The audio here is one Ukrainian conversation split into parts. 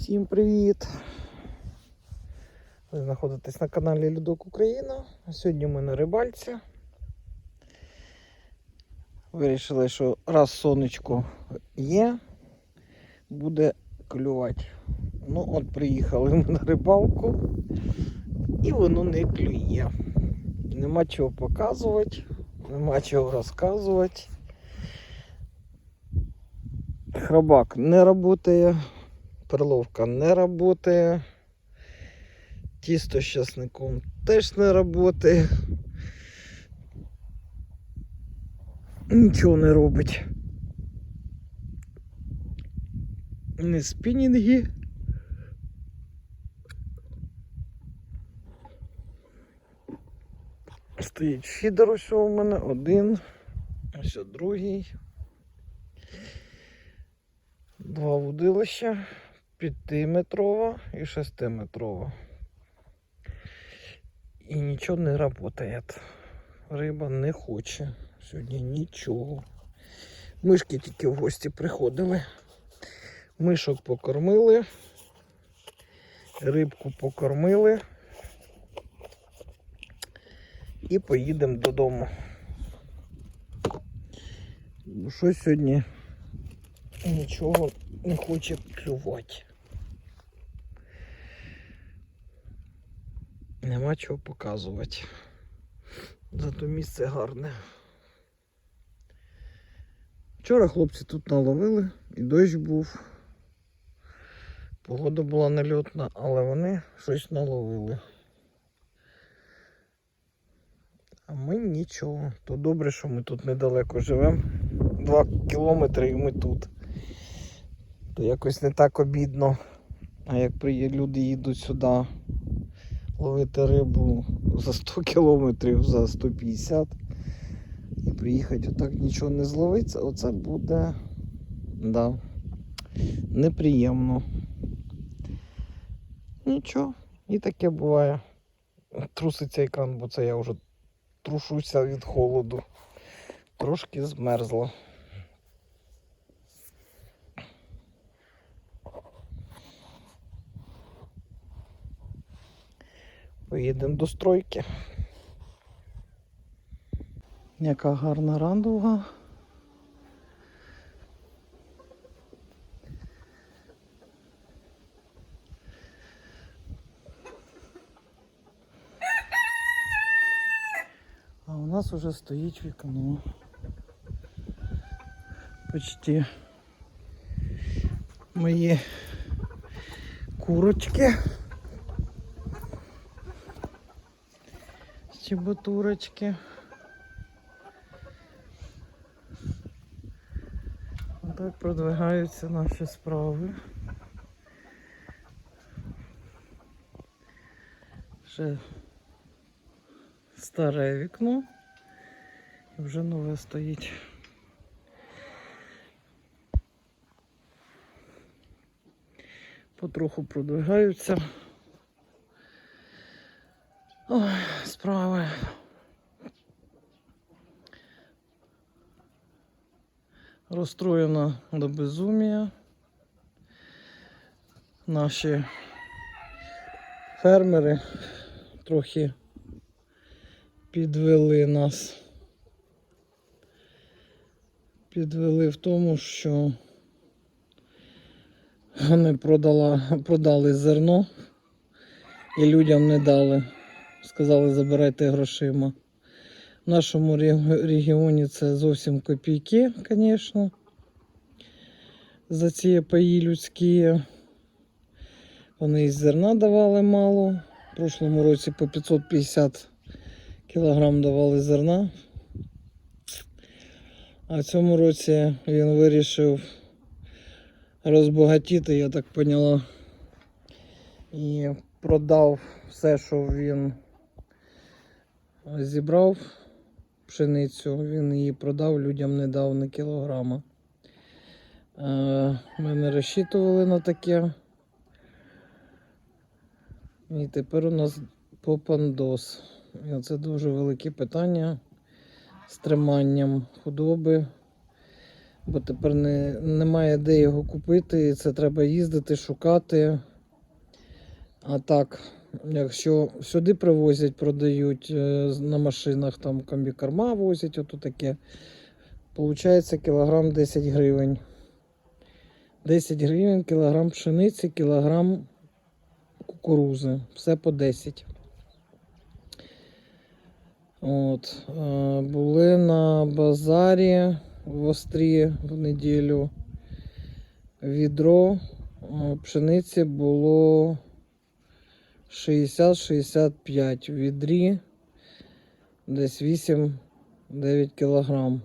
Всім привіт! Ви знаходитесь на каналі Людок Україна. Сьогодні ми на рибальці. Вирішили, що раз сонечко є, буде клювати. Ну, от приїхали ми на рибалку і воно не клює. Нема чого показувати, нема чого розказувати. Храбак не працює. Перловка не работає. Тісто з часником теж не работає. Нічого не робить. Не спінінги. Стоїть фідер ось у мене один, ось другий. Два вудилища. 5-метрова і 6-метрова. І нічого не працює. Риба не хоче. Сьогодні нічого. Мишки тільки в гості приходили. Мишок покормили. Рибку покормили. І поїдемо додому. Бо що сьогодні нічого не хоче клювати. Нема чого показувати. Зато місце гарне. Вчора хлопці тут наловили і дощ був. Погода була нальотна, але вони щось наловили. А ми нічого. То добре, що ми тут недалеко живемо. Два кілометри і ми тут. То якось не так обідно. А як люди їдуть сюди ловити рибу за 100 кілометрів, за 150 і приїхати отак нічого не зловиться, оце буде да, неприємно. Нічого, і таке буває. Труситься екран, бо це я вже трушуся від холоду. Трошки змерзло. Поїдемо до стройки. Яка гарна рандуга. А у нас уже стоїть вікно. Почти мої курочки. Чеботурочки. Так продвигаються наші справи. Ще старе вікно. І вже нове стоїть. Потроху продвигаються. Ой, справи. Розстроєна до безумія. Наші фермери трохи підвели нас. Підвели в тому, що вони продала, продали зерно і людям не дали. Сказали, забирайте грошима. В нашому регіоні це зовсім копійки, звісно. За ці паї людські. Вони із зерна давали мало. В прошлому році по 550 кілограм давали зерна. А в цьому році він вирішив розбагатіти, я так поняла. І продав все, що він зібрав пшеницю, він її продав, людям не дав на кілограма. Е, Ми не розчитували на таке. І тепер у нас попандос. Це дуже велике питання з триманням худоби. бо тепер не, немає де його купити. і Це треба їздити, шукати. А так, якщо сюди привозять, продають е, на машинах, там комбікорма возять, ото таке. Получається кілограм 10 гривень. 10 гривень, кілограм пшениці, кілограм кукурузи. Все по 10. От, е, були на базарі в Острі в неділю. Відро е, пшениці було 60-65 в відрі десь 8-9 кілограм.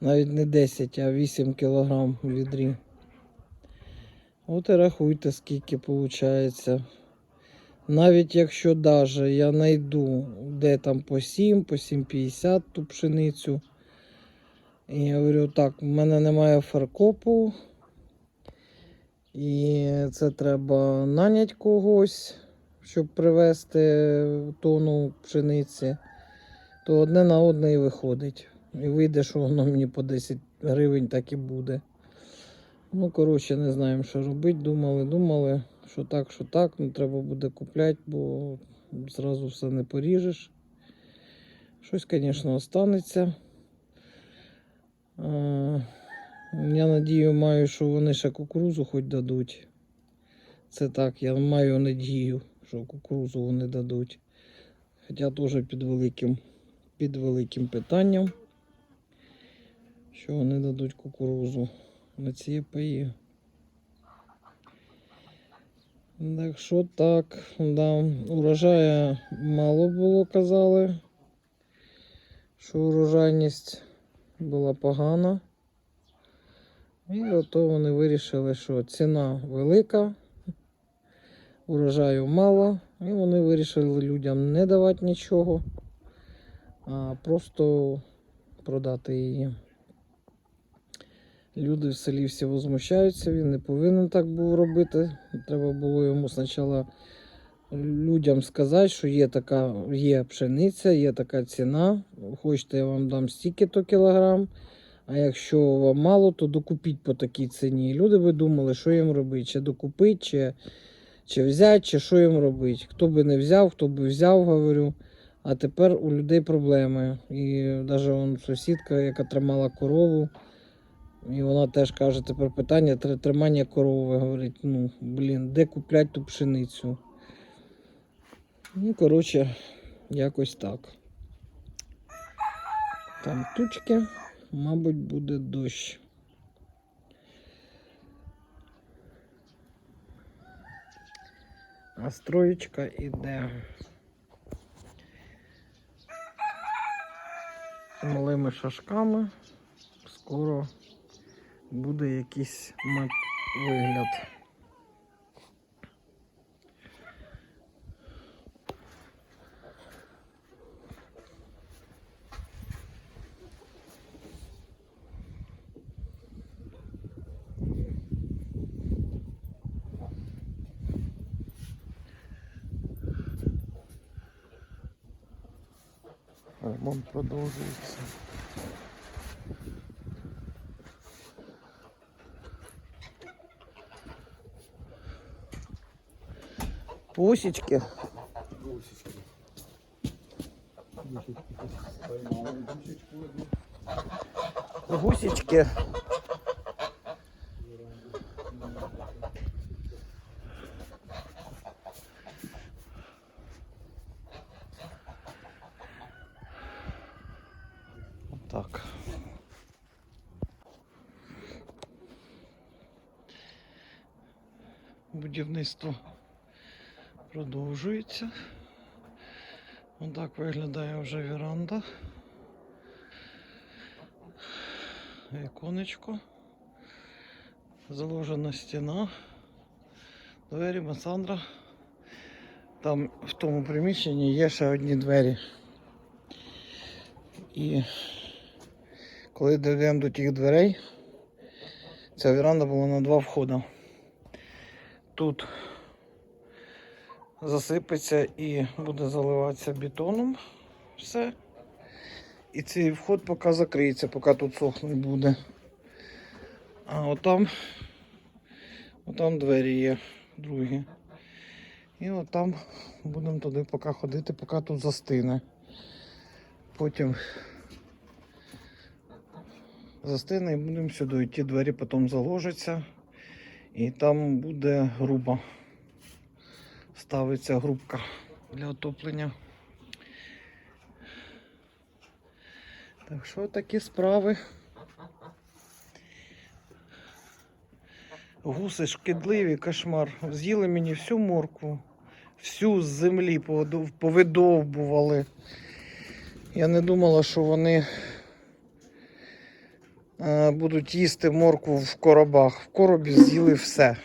Навіть не 10, а 8 кілограм в відрі. От і рахуйте, скільки виходить. Навіть якщо даже я знайду, де там по 7, по 7,50 ту пшеницю. І я говорю, так, в мене немає фаркопу. І це треба наняти когось, щоб привезти тонну пшениці, то одне на одне і виходить. І вийде, що воно мені по 10 гривень так і буде. Ну, коротше, не знаємо, що робити. Думали, думали, що так, що так, ну треба буде купляти, бо зразу все не поріжеш. Щось, звісно, останеться. Я надію маю, що вони ще кукурузу хоч дадуть. Це так, я маю надію, що кукурузу вони дадуть. Хоча теж під великим, під великим питанням, що вони дадуть кукурузу на ці паї. Так що так, да, урожаю мало було, казали, що урожайність була погана. І ото вони вирішили, що ціна велика, урожаю мало, і вони вирішили людям не давати нічого, а просто продати її. Люди в селі всі возмущаються, він не повинен так був робити. Треба було йому спочатку людям сказати, що є така є пшениця, є така ціна. Хочете, я вам дам стільки-то кілограм. А якщо вам мало, то докупіть по такій ціні. Люди би думали, що їм робити, чи докупити, чи, чи взяти, чи що їм робити. Хто би не взяв, хто би взяв, говорю. А тепер у людей проблеми. І навіть вон сусідка, яка тримала корову, і вона теж каже, тепер питання тримання корови. Говорить, ну, блін, де купляти ту пшеницю? Ну, коротше, якось так. Там тучки, мабуть, буде дощ. А строєчка іде. Малими шашками. Скоро буде якийсь вигляд. Ремонт продовжується. Пусечки. Гусечки. Будівництво продовжується. Отак виглядає вже віранда. Віконечко. Заложена стіна. Двері Масандра. Там в тому приміщенні є ще одні двері. І коли дійдемо до тих дверей, ця віранда була на два входи. Тут засипеться і буде заливатися бетоном все. І цей вход поки закриється, поки тут сохнуть буде. А отам, отам двері є другі. І отам будемо туди поки ходити, поки тут застине. Потім застине і будемо сюди. Ті двері потім заложаться. І там буде груба. Ставиться грубка для отоплення. Так що такі справи. Гуси шкідливі, кошмар. З'їли мені всю моркву, всю з землі повидовбували. Я не думала, що вони будуть їсти моркву в коробах. В коробі з'їли все.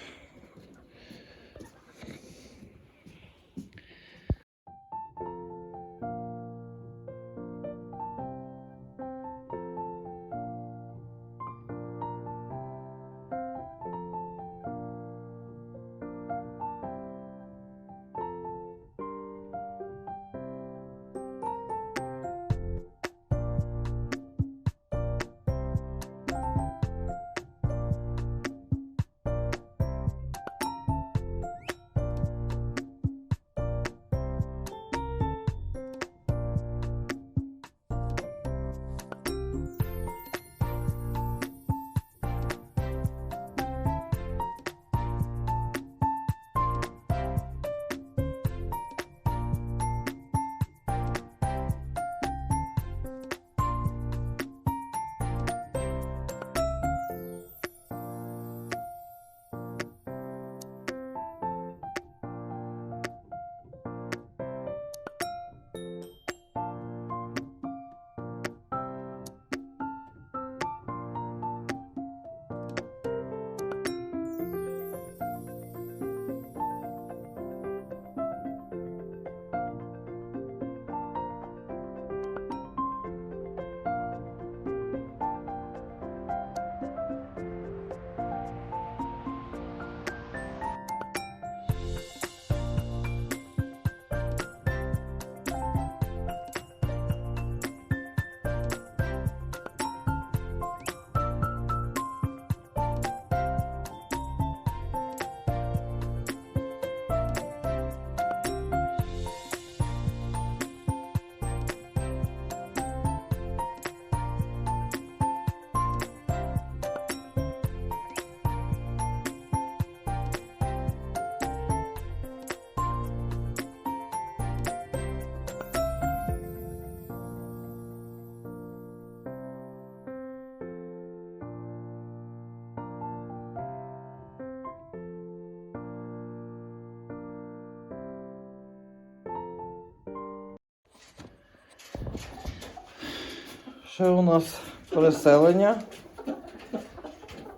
Ще у нас переселення.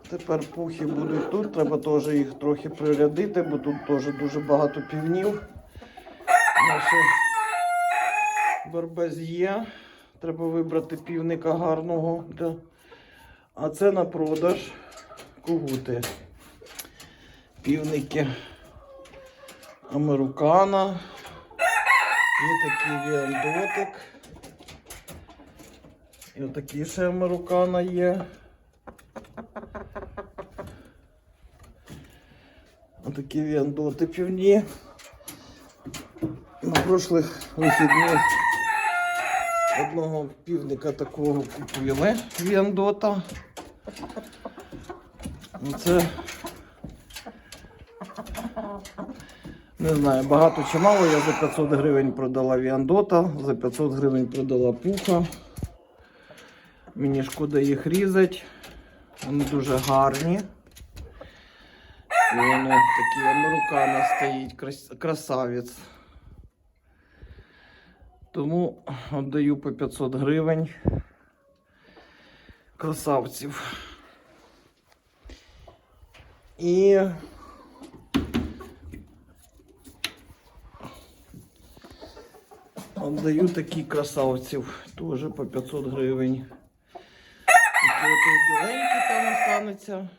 Тепер пухи будуть тут. Треба теж їх трохи прирядити, бо тут теж дуже багато півнів. Наші барбез. Треба вибрати півника гарного. А це на продаж кугути. Півники американа. Є такий віандотик. І отакі ще американа є. Отакі віандоти півні. На прошлих вихідних одного півника такого купили віандота. Ну, Це не знаю, багато чи мало. Я за 500 гривень продала віандота, за 500 гривень продала пуха. Мені шкода їх різати. Вони дуже гарні. І вони такі американо стоїть, крас- красавець. Тому віддаю по 500 гривень красавців. І віддаю такі красавців теж по 500 гривень. От біленькі там остануться.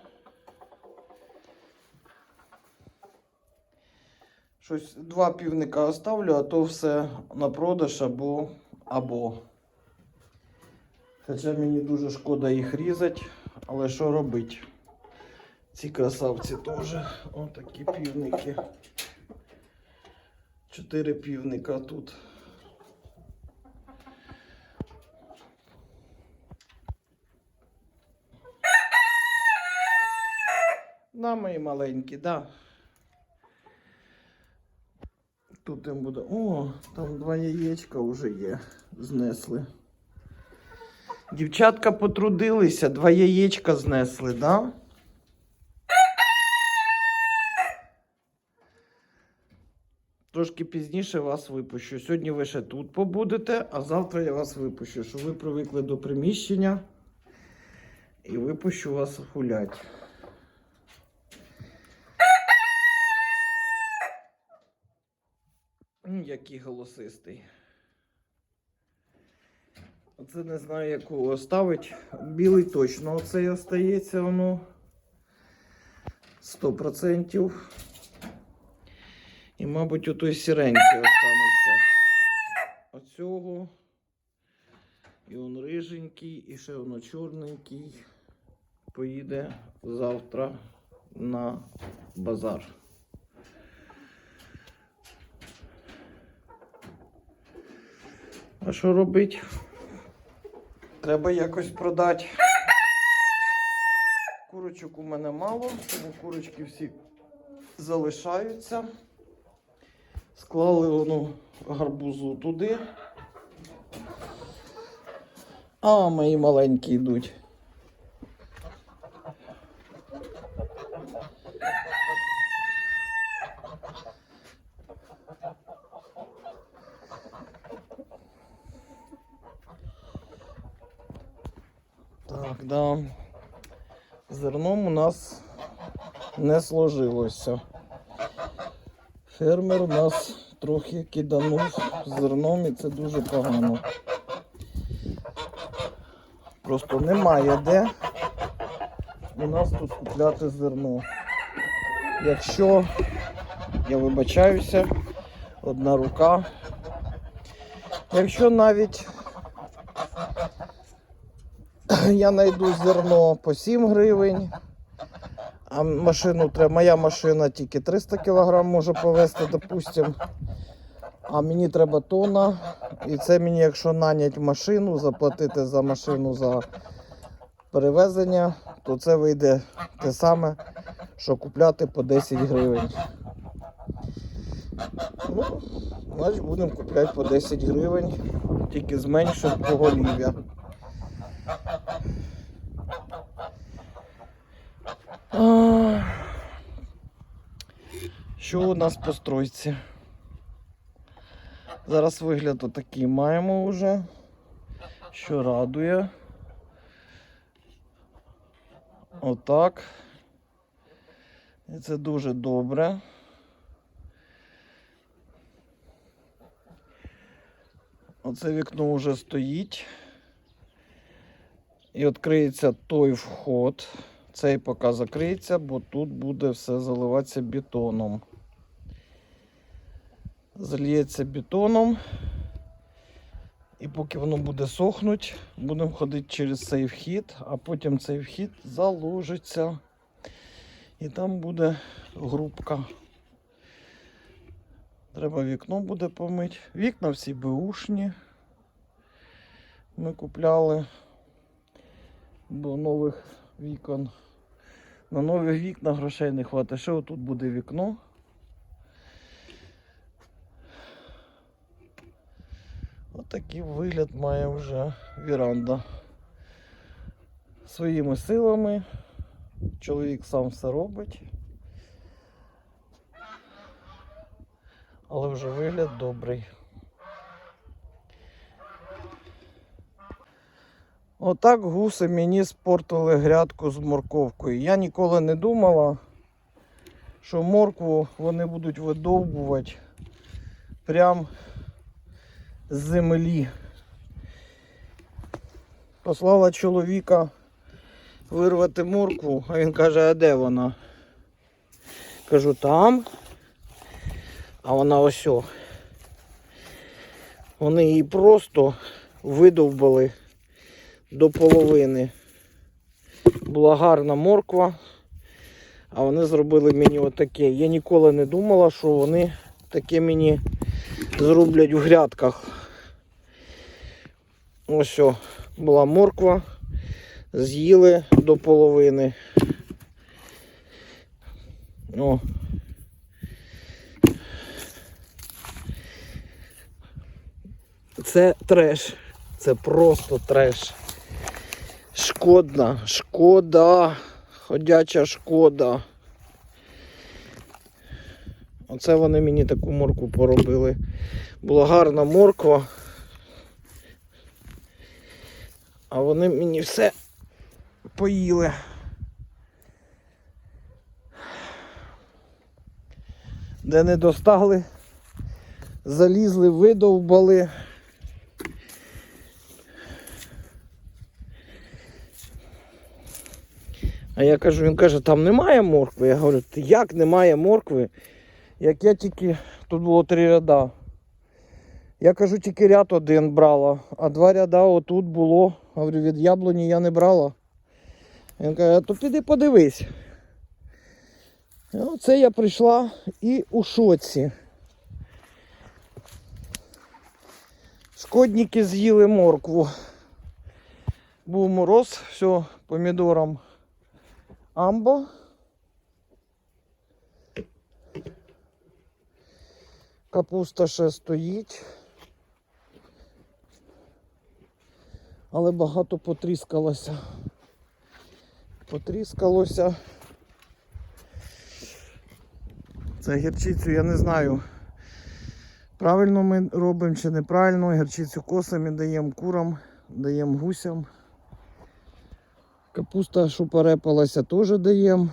Щось два півника оставлю, а то все на продаж або або. Хоча мені дуже шкода їх різати, але що робити? Ці красавці теж. Отакі півники. Чотири півника тут. Да, мої маленькі, да. Тут їм буде. О, там два яєчка вже є. Знесли. Дівчатка потрудилися, два яєчка знесли, да? Трошки пізніше вас випущу. Сьогодні ви ще тут побудете, а завтра я вас випущу, щоб ви привикли до приміщення і випущу вас гулять. М, Який голосистий. Оце не знаю, якого ставить. Білий точно оцей остається воно. 100%. І, мабуть, у той сіренький останеться. Оцього. І он риженький, і ще воно чорненький. Поїде завтра на базар. А що робити? Треба якось продати. Курочок у мене мало, тому курочки всі залишаються. Склали воно гарбузу туди. А, мої маленькі йдуть. Так, да. Зерном у нас не сложилося. Фермер нас трохи киданув зерном і це дуже погано. Просто немає де у нас тут купляти зерно. Якщо я вибачаюся, одна рука. Якщо навіть я знайду зерно по 7 гривень, а машину треба, моя машина тільки 300 кг може повезти, допустим. А мені треба тонна. І це мені, якщо нанять машину, заплатити за машину за перевезення, то це вийде те саме, що купляти по 10 гривень. Ну, значить будемо купляти по 10 гривень, тільки зменшив поголів'я. Що у нас по стройці? Зараз вигляд отакий маємо вже, що радує. Отак. І це дуже добре. Оце вікно вже стоїть. І відкриється той вход. Цей поки закриється, бо тут буде все заливатися бетоном. Зальється бетоном. І поки воно буде сохнути, будемо ходити через цей вхід, а потім цей вхід заложиться. І там буде грубка. Треба вікно буде помити. Вікна всі беушні. Ми купляли до нових вікон. На нові вікна грошей не хватить. Ще отут буде вікно. Отакий вигляд має вже віранда. Своїми силами. Чоловік сам все робить. Але вже вигляд добрий. Отак гуси мені спортили грядку з морковкою. Я ніколи не думала, що моркву вони будуть видовбувати прям з землі. Послала чоловіка вирвати моркву, а він каже, а де вона? Кажу, там. А вона ось. Вони її просто видовбали до половини. Була гарна морква. А вони зробили мені отаке. Я ніколи не думала, що вони таке мені зроблять в грядках. Ось що, була морква. З'їли до половини. О. Це треш. Це просто треш. Шкодна, шкода, ходяча шкода. Оце вони мені таку моркву поробили. Була гарна морква. А вони мені все поїли. Де не достали, залізли, видовбали. А я кажу, він каже, там немає моркви. Я говорю, як немає моркви? Як я тільки, тут було три ряда. Я кажу, тільки ряд один брала, а два ряда отут було. Говорю, від яблуні я не брала. Він каже, то піди подивись. Оце я прийшла і у шоці. Шкодники з'їли моркву. Був мороз, все, помідором амбо. Капуста ще стоїть. Але багато потріскалося. Потріскалося. Це гірчицю я не знаю. Правильно ми робимо чи неправильно. Гірчицю косами даємо курам, даємо гусям. Капуста, що перепалася, теж даємо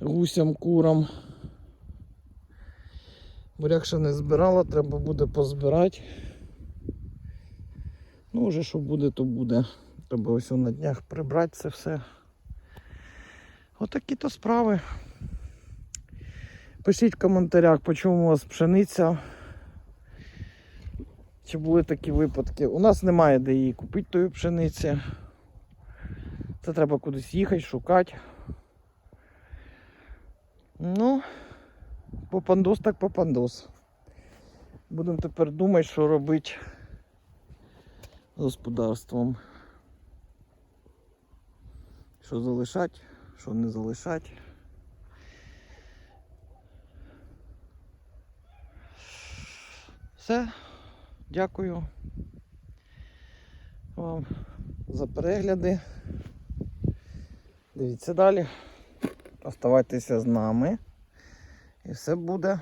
гусям, курам. Буряк ще не збирала, треба буде позбирати. Ну, вже що буде, то буде. Треба ось на днях прибрати це все. Отакі то справи. Пишіть в коментарях, по чому у вас пшениця. Чи були такі випадки? У нас немає де її купити тої пшениці. Це треба кудись їхати, шукати. Ну, попандос так попандос. Будемо тепер думати, що робити з господарством. Що залишати, що не залишати. Все. Дякую вам за перегляди. Дивіться далі. Оставайтеся з нами. І все буде